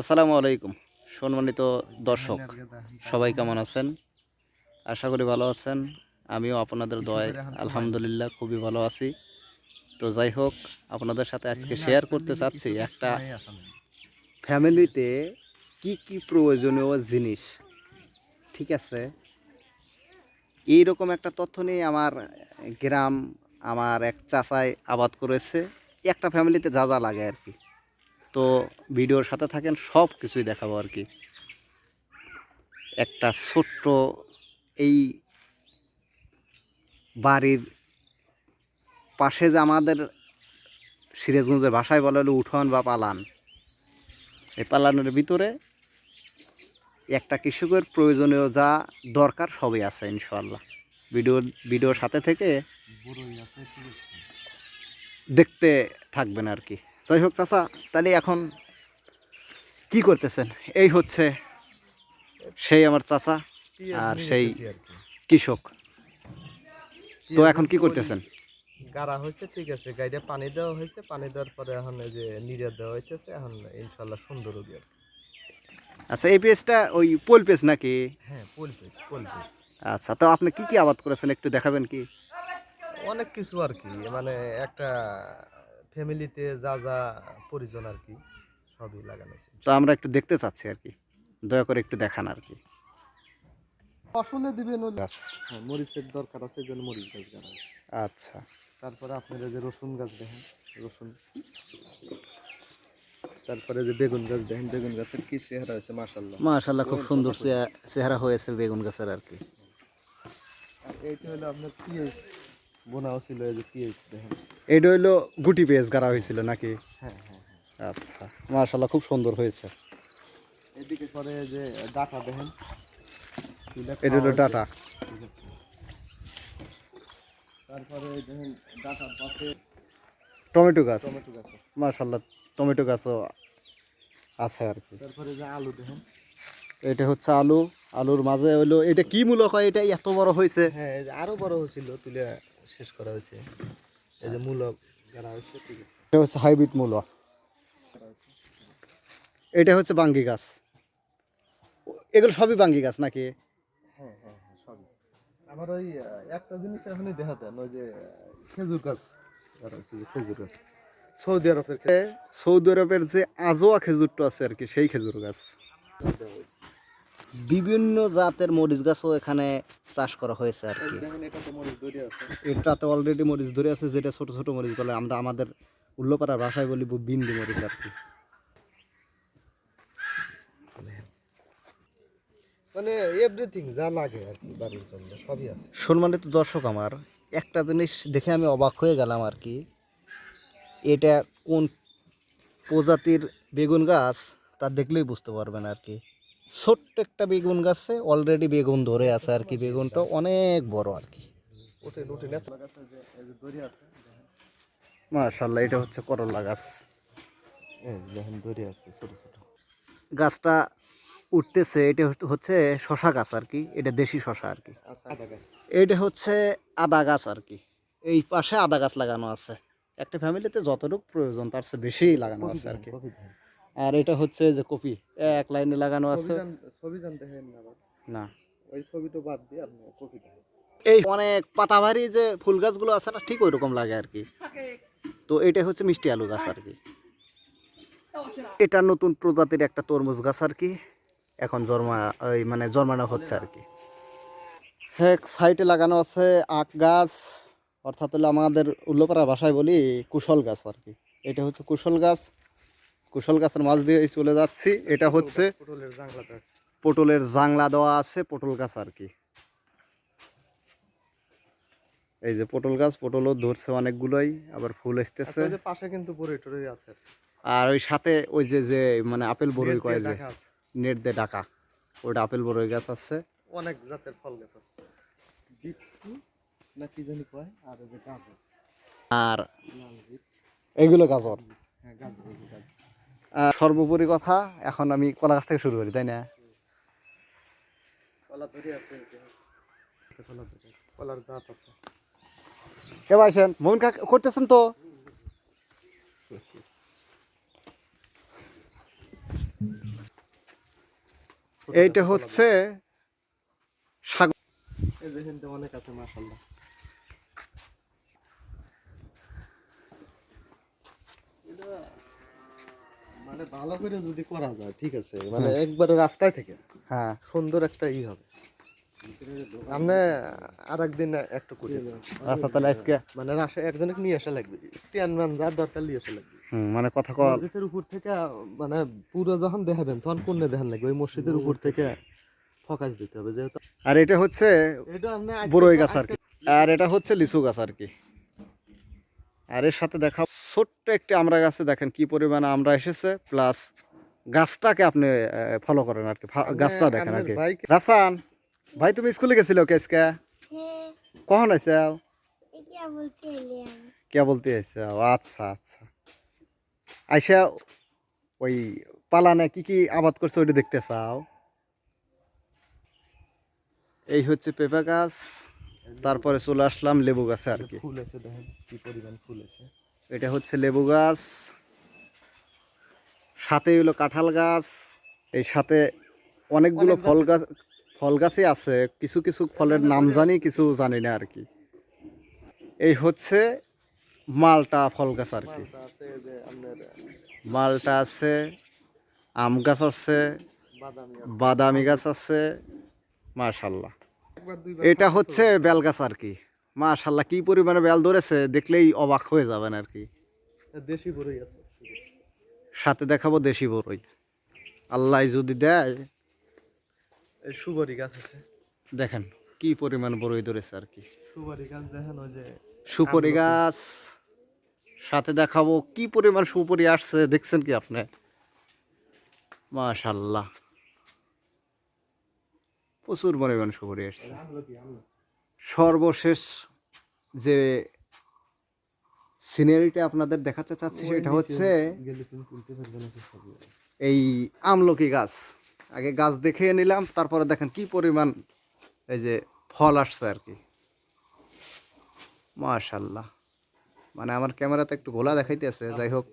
আসসালামু আলাইকুম, সম্মানিত দর্শক, সবাই কেমন আছেন? আশা করি ভালো আছেন। আমিও আপনাদের দয় আলহামদুলিল্লাহ খুবই ভালো আছি। তো যাই হোক, আপনাদের সাথে আজকে শেয়ার করতে চাচ্ছি একটা ফ্যামিলিতে কি কি প্রয়োজনীয় জিনিস? ঠিক আছে? এই রকম একটা তথ্য নিয়ে আমার গ্রাম, আমার এক চাচাই আবাদ করেছে। একটা ফ্যামিলিতে যা যা লাগে আর কি। তো ভিডিওর সাথে থাকেন, সব কিছুই দেখাবো আর কি। একটা ছোট্ট এই বাড়ির পাশে যে আমাদের সিরাজগঞ্জের ভাষায় বলা হলো উঠোন বা পালান। এই পালানের ভিতরে একটা কৃষকের প্রয়োজনীয় যা দরকার সবই আছে ইনশাল্লাহ ভিডিও, ভিডিওর সাথে থেকে দেখতে থাকবেন আর কি। যাই হোক চাচা তাহলে এখন কি করতেছেন? এই হচ্ছে সেই আমার চাচা আর সেই কৃষক। তো এখন কি করতেছেন? গাড়া হয়েছে ঠিক আছে। গাইডে পানি দেওয়া হয়েছে পানি দেওয়ার পরে এখন এই যে নিরে দেওয়া হইতেছে এখন ইনশাল্লাহ সুন্দর হবে। আচ্ছা এই পেজটা ওই পোল পেজ নাকি? হ্যাঁ পোল পিস পোল পিস আচ্ছা তো আপনি কি কি আবাদ করেছেন একটু দেখাবেন কি? অনেক কিছু আর কি মানে একটা ফ্যামিলিতে যা যা পরিজন আর কি সবই লাগানো আছে তো আমরা একটু দেখতে চাচ্ছি আর কি। দয়া করে একটু দেখান আর কি। ফসলে দিবেন গাছ হ্যাঁ মরিচের দরকার আছে এই জন্য মরিচ গাছ গাড়া আচ্ছা। তারপরে আপনারা যে রসুন গাছ দেখেন রসুন। তারপরে যে বেগুন গাছ দেখেন বেগুন গাছের কি চেহারা হয়েছে মাসাল্লাহ মাশাল্লাহ খুব সুন্দর চেহারা হয়েছে বেগুন গাছের আর কি। এইটা হলো আপনার পিএইচ বোনাও ছিল এই যে পিএইচ দেখেন। এটা হইল গুটি পেজ গাড়া হয়েছিল নাকি? হ্যাঁ হ্যাঁ হ্যাঁ। আচ্ছা মার্শাল্লাহ খুব সুন্দর হয়েছে। এদিকে পরে যে ডাটা দেখেন। এটা হলো ডাটা। তারপরে দেখেন ডাটার পাশে টমেটো গাছ। টমেটো গাছ আছে। টমেটো গাছও আছে আর কি। তারপরে যে আলু দেখেন। এটা হচ্ছে আলু। আলুর মাঝে হইল এটা কি মূলক হয়? এটা এত বড় হয়েছে। হ্যাঁ আরও বড় হয়েছিল তুলে শেষ করা হয়েছে। এই যে মূল করা হয়েছে ঠিক আছে। এটা হচ্ছে হাইব্রিড মূল। এটা হচ্ছে বাঙ্গি গাছ। এগুলো সবই বাঙ্গি গাছ নাকি? হ্যাঁ হ্যাঁ হ্যাঁ সবই। আমার ওই একটা জিনিস এখনই দেখা দেন ওই যে খেজুর গাছ। খেজুর গাছ। সৌদি আরবের সৌদি আরবের যে আজোয়া খেজুরটা আছে আর কি সেই খেজুর গাছ। বিভিন্ন জাতের মরিচ গাছও এখানে চাষ করা হয়েছে আর কি। এটাতে অলরেডি মরিচ ধরে আছে যেটা ছোট ছোট মরিচ বলে। আমরা আমাদের উল্লোপাড়ার ভাষায় বলি বিন্দি মরিচ আর কি। মানে এভরিথিং যা লাগে আর কি বাড়ির জন্য সবই আছে। সম্মানিত দর্শক আমার একটা জিনিস দেখে আমি অবাক হয়ে গেলাম আর কি। এটা কোন প্রজাতির বেগুন গাছ তা দেখলেই বুঝতে পারবেন আর কি। ছোট্ট একটা বেগুন গাছে অলরেডি বেগুন ধরে আছে আর কি বেগুনটা অনেক বড় আর কি। মাশাল্লাহ এটা হচ্ছে করলা গাছ। গাছটা উঠতেছে এটা হচ্ছে- শশা গাছ আর কি এটা দেশি শশা আর কি। আচ্ছা এইটা হচ্ছে আদা গাছ আর কি এই পাশে আদা গাছ লাগানো আছে। একটা ফ্যামিলিতে যতটুকু প্রয়োজন তার চেয়ে বেশি লাগানো আছে আর কি। আর এটা হচ্ছে যে কপি এক লাইনে লাগানো আছে। ছবি জান- ছবি জান দেখেন না না। ওই ছবিটা বাদ দিয়ে আপনি ধান এই অনেক পাতাভারী যে ফুল গাছগুলো আছে না ঠিক ওই রকম লাগে আর কি। তো এটা হচ্ছে মিষ্টি আলু গাছ আর কি। এটা নতুন প্রজাতির একটা তরমুজ গাছ আর কি। এখন জন্মা ওই মানে জন্মানো হচ্ছে আর কি। হ্যাঁ সাইডে লাগানো আছে আখ গাছ অর্থাৎ হলো আমাদের উল্লোপাড়া ভাষায় বলি কুশল গাছ আর কি। এটা হচ্ছে কুশল গাছ। কুশল গাছের মাছ দিয়ে চলে যাচ্ছি। এটা হচ্ছে পটলের জাংলা দেওয়া আছে পটল গাছ আর কি। এই যে পটল গাছ পটলও ধরছে অনেকগুলোই আবার ফুল আচ্ছা, আসতেছে পাশে কিন্তু বড়ই টরই আছে। আর ওই সাথে ওই যে যে মানে আপেল বড়ই কয় যে নেট দিয়ে ডাকা ওটা আপেল বড়ই গাছ আছে। অনেক জাতের ফল গাছ আছে। না কি জানি কয় আর আর লাল গাজর। সর্বোপরি কথা এখন আমি কলা গাছ থেকে শুরু করি তাই না কলা ধরে আছে এই যে। আছে কলা ধরে আছে। কলার জাত আছে কে ভাইছেন মমিন কাকা করতেছেন তো এইটা হচ্ছে সাগর এই যে এখানটা অনেক আছে মাশাল্লাহ মানে ভালো করে যদি করা যায় ঠিক আছে? মানে একবারে রাস্তায় থেকে। হ্যাঁ সুন্দর একটা ই হবে। আপনি আর একদিন একটু করি আচ্ছা তাহলে আজকে মানে রাশে একজনকে নিয়ে আসা লাগবে। টিয়ান যার দরকার নিয়ে আসা লাগবে। মানে কথা কল মসজিদের উপর থেকে মানে পুরো যখন দেখাবেন তখন কোনে দেখান লাগবে? ওই মসজিদের উপর থেকে ফোকাস দিতে হবে যেহেতু আর এটা হচ্ছে এটা আপনি বড়ই গাছ আর কি। আর এটা হচ্ছে লিচু গাছ আর কি। আর এর সাথে দেখা ছোট্ট একটি আমরা গাছে দেখেন কি পরিমাণে আমরা এসেছে প্লাস গাছটাকে আপনি ফলো করেন আর কি গাছটা দেখেন আর কি রাসান ভাই তুমি স্কুলে গেছিল কেসকে হ্যাঁ। কখন আছে কে বলতে আইসা আচ্ছা আচ্ছা। আইসা ওই পালানে কি কি আবাদ করছে ওইটা দেখতে চাও? এই হচ্ছে পেঁপে গাছ। তারপরে চলে আসলাম লেবু গাছে আর কি। ফুল আছে দেখেন কি পরিমাণ ফুল আছে। এটা হচ্ছে লেবু গাছ। সাথে হলো কাঁঠাল গাছ। এই সাথে অনেকগুলো ফল গাছ ফল গাছই আছে। কিছু কিছু ফলের নাম জানি কিছু জানি না আর কি। এই হচ্ছে মালটা ফল গাছ আর কি। মালটা আছে আম গাছ আছে বাদামি গাছ আছে মাশাল্লাহ। দুইবার এটা হচ্ছে বেল গাছ আর কি। মাশাল্লাহ কি পরিমাণে বেল ধরেছে দেখলেই অবাক হয়ে যাবেন আর কি। দেশি বড়ই আছে। সাথে দেখাবো দেশি বড়ই আল্লাহ যদি দেয়। সুপারি গাছ আছে। দেখেন কি পরিমাণ বড়ই ধরেছে আর কি। সুপারি গাছ দেখেন ওই যে সুপরি গাছ। সাথে দেখাবো কি পরিমাণ সুপরি আসছে দেখছেন কি আপনি? মাশাল্লাহ প্রচুর পরিমাণ সুপরি আসছে। সর্বশেষ যে সিনারিটা আপনাদের দেখাতে চাচ্ছি সেটা হচ্ছে এই আমলকি গাছ। আগে গাছ দেখে নিলাম তারপরে দেখেন কি পরিমাণ এই যে ফল আসছে আর কি। মাশাল্লাহ। মানে আমার ক্যামেরাতে একটু ঘোলা দেখাইতেছে যাই হোক।